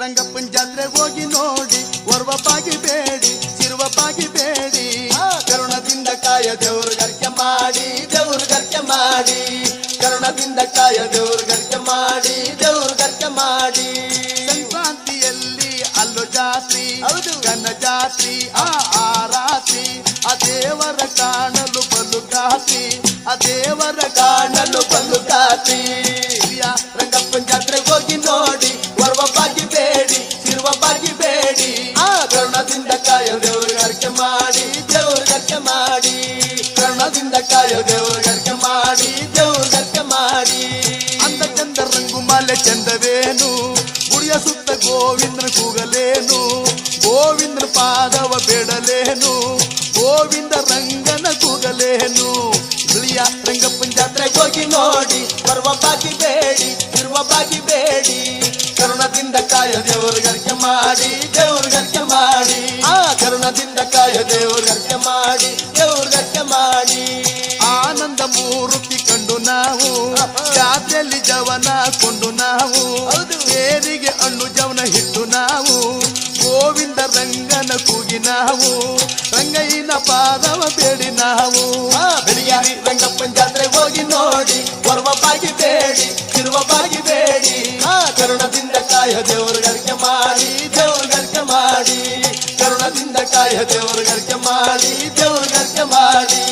ರಂಗಪ್ಪನ ಜಾತ್ರೆ ಹೋಗಿ ನೋಡಿ ಒರ್ವ ಬಾಗಿ ಬೇಡಿ ಸಿರುವ ಬಾಗಿ ಬೇಡಿ ಕರುಣದಿಂದ ಕಾಯ ದೇವ್ರ ಗರ್ಕೆ ಮಾಡಿ ದೇವ್ರ ಗರ್ಕೆ ಮಾಡಿ. ಕರುಣದಿಂದ ಕಾಯ ದೇವ್ರ ಗರ್ಕೆ ಮಾಡಿ ದೇವ್ರ ಗರ್ಕೆ ಮಾಡಿ. ಸಂಕ್ರಾಂತಿಯಲ್ಲಿ ಅಲ್ಲೋ ಜಾತ್ರಿ ಹೌದು. ಕನ್ನ ಜಾತ್ರಿ ಆ ಆ ರಾತ್ರಿ ಆ ದೇವರ ಕಾಣಲು ಬಲು ಕಾಸಿ ಆ ದೇವರ ಕಾಣಲು ಬಂದು ಕಾತಿ ರಂಗಪ್ಪನ ಜಾತ್ರೆಗೆ ಬೇಡಿ ಬಾಗಿ ಬೇಡಿ. ಆ. ಕರುಣದಿಂದ ಕಾಯೋ ದೇವ್ರ ಗರ್ಕೆ ಮಾಡಿ ದೇವ್ರ ಗರ್ಕೆ ಮಾಡಿ. ಕರುಣದಿಂದ ಕಾಯೋ ದೇವ್ರ ಗರ್ಕೆ ಮಾಡಿ ದೇವ್ರ ಮಾಡಿ. ಅಂದ ಚಂದ ರಂಗುಮಾಲೆ ಚಂದವೇನು? ಗುಡಿಯ ಸುತ್ತ ಗೋವಿಂದನ ಕೂಗಲೇನು? ಗೋವಿಂದನ ಪಾದವ ಬೇಡಲೇನು? ಗೋವಿಂದ ರಂಗನ ಕೂಗಲೇನು? ಇಳಿಯ ರಂಗಪ್ಪನ ಜಾತ್ರೆ ಜಾತ್ರೆಗೆ ಹೋಗಿ ನೋಡಿ. ಬರುವ ಬಾಗಿ ಬೇಡಿ ಇರುವ ಬಾಗಿ ಬೇಡಿ. ಕಾಯ ದೇವ್ರ ಗರ್ಕೆ ಮಾಡಿ ದೇವ್ರ ಗರ್ಕೆ ಮಾಡಿ. ಆ ಕರುಣದಿಂದ ಕಾಯ ದೇವ್ರ ಗರ್ಕೆ ಮಾಡಿ ದೇವ್ರ ಗರ್ಕೆ ಮಾಡಿ. ಆನಂದ ಮೂರುತಿ ಕಂಡು ನಾವು ಜಾತ್ರೆಯಲ್ಲಿ ಜವನ ಕೊಂಡು ನಾವು ಹೌದು. ತೇರಿಗೆ ಹಣ್ಣು ಜವನ ಹಿಟ್ಟು ನಾವು ಗೋವಿಂದ ರಂಗನ ಕೂಗಿ ನಾವು ರಂಗಯ್ಯನ ಪಾದವ ಬೇಡಿ ನಾವು. ಆ ಬೆಳಿಗ್ಯಾರಿ ರಂಗಪ್ಪನ ಜಾತ್ರೆಗೆ ಹೋಗಿ ನೋಡಿ ಬರುವ ಬಾಗಿ ಬೇಡಿ ಇರುವ ಬಾಗಿ ಬೇಡಿ. ಆ ಕರುಣದಿಂದ ಕಾಯ ದೇವ್ರ ಗರ್ಕೆ ಮಾಡಿ ದೇವ್ರ ಗರ್ಕೆ ಮಾಡಿ ಕರುಣದಿಂದ ಕಾಯ ದೇವ್ರ ಗರ್ಕೆ ಮಾಡಿ ದೇವ್ರ ಗರ್ಕೆ ಮಾಡಿ